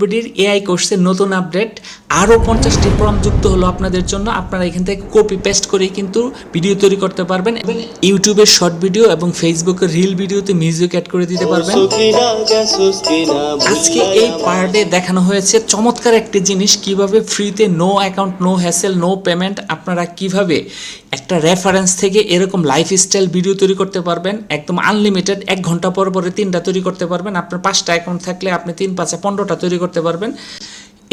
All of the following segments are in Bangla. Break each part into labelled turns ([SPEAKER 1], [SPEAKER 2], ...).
[SPEAKER 1] ভিডিওর এআই কোর্সের নতুন আপডেট আরও পঞ্চাশটি প্রম যুক্ত হলো আপনাদের জন্য। আপনারা এখান থেকে কপি পেস্ট করেই কিন্তু ভিডিও তৈরি করতে পারবেন। এবং ইউটিউবের শর্ট ভিডিও এবং ফেসবুকের রিল ভিডিওতে মিউজিক অ্যাড করে দিতে পারবেন। আজকে এই পার্টে দেখানো হয়েছে চমৎকার একটি জিনিস কীভাবে ফ্রিতে no account no hassle no payment আপনারা কীভাবে একটা রেফারেন্স থেকে এরকম লাইফস্টাইল ভিডিও তৈরি করতে পারবেন, একদম আনলিমিটেড এক ঘণ্টা পর পরে তিনটা তৈরি করতে পারবেন। আপনার পাঁচটা অ্যাকাউন্ট থাকলে আপনি তিন, পাঁচে পনেরোটা তৈরি করতে পারবেন।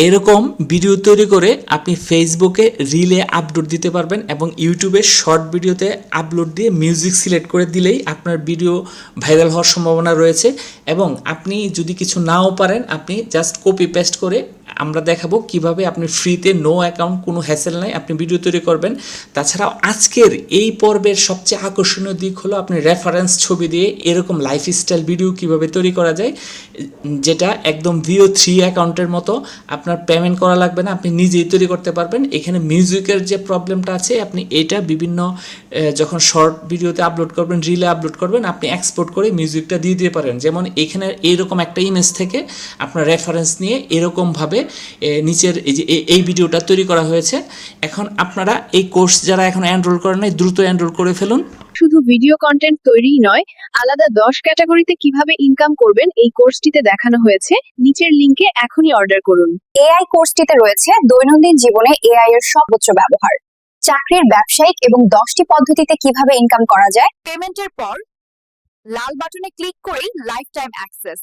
[SPEAKER 1] এরকম ভিডিও তৈরি করে আপনি ফেসবুকে রিলে আপলোড দিতে পারবেন এবং ইউটিউবে শর্ট ভিডিওতে আপলোড দিয়ে মিউজিক সিলেক্ট করে দিলেই আপনার ভিডিও ভাইরাল হওয়ার সম্ভাবনা রয়েছে। এবং আপনি যদি কিছু নাও পারেন, আপনি জাস্ট কপি পেস্ট করে আমরা দেখাবো কীভাবে আপনি ফ্রিতে নো অ্যাকাউন্ট কোনো হ্যাসেল নাই, আপনি ভিডিও তৈরি করবেন। তাছাড়াও আজকের এই পর্বের সবচেয়ে আকর্ষণীয় দিক হলো আপনি রেফারেন্স ছবি দিয়ে এরকম লাইফস্টাইল ভিডিও কীভাবে তৈরি করা যায়, যেটা একদম ভিও থ্রি অ্যাকাউন্টের মতো। আপনার পেমেন্ট করা লাগবে না, আপনি নিজেই তৈরি করতে পারবেন। এখানে মিউজিকের যে প্রবলেমটা আছে, আপনি এটা বিভিন্ন যখন শর্ট ভিডিওতে আপলোড করবেন রিলে আপলোড করবেন, আপনি এক্সপোর্ট করে মিউজিকটা দিয়ে দিতে পারেন। যেমন এখানে এইরকম একটা ইমেজ থেকে আপনার রেফারেন্স নিয়ে এরকমভাবে নিচের এই যে এই ভিডিওটা তৈরি করা হয়েছে। এখন আপনারা এই কোর্স যারা এখন এনরোল করেন নাই, দ্রুত এনরোল করে ফেলুন।
[SPEAKER 2] শুধু ভিডিও কন্টেন্ট তৈরিই নয়, আলাদা দশ ক্যাটাগরিতে কীভাবে ইনকাম করবেন, এই কোর্সটিতে দেখানো হয়েছে। নিচের লিংকে এখনই অর্ডার করুন।
[SPEAKER 3] এআই কোর্সটিতে রয়েছে দৈনন্দিন জীবনে এআই এর সর্বোচ্চ ব্যবহার। চাকরির ব্যবসায়িক এবং দশটি পদ্ধতিতে কীভাবে ইনকাম করা যায়?
[SPEAKER 4] পেমেন্টের পর লাল বাটনে ক্লিক করেই লাইফ টাইম অ্যাক্সেস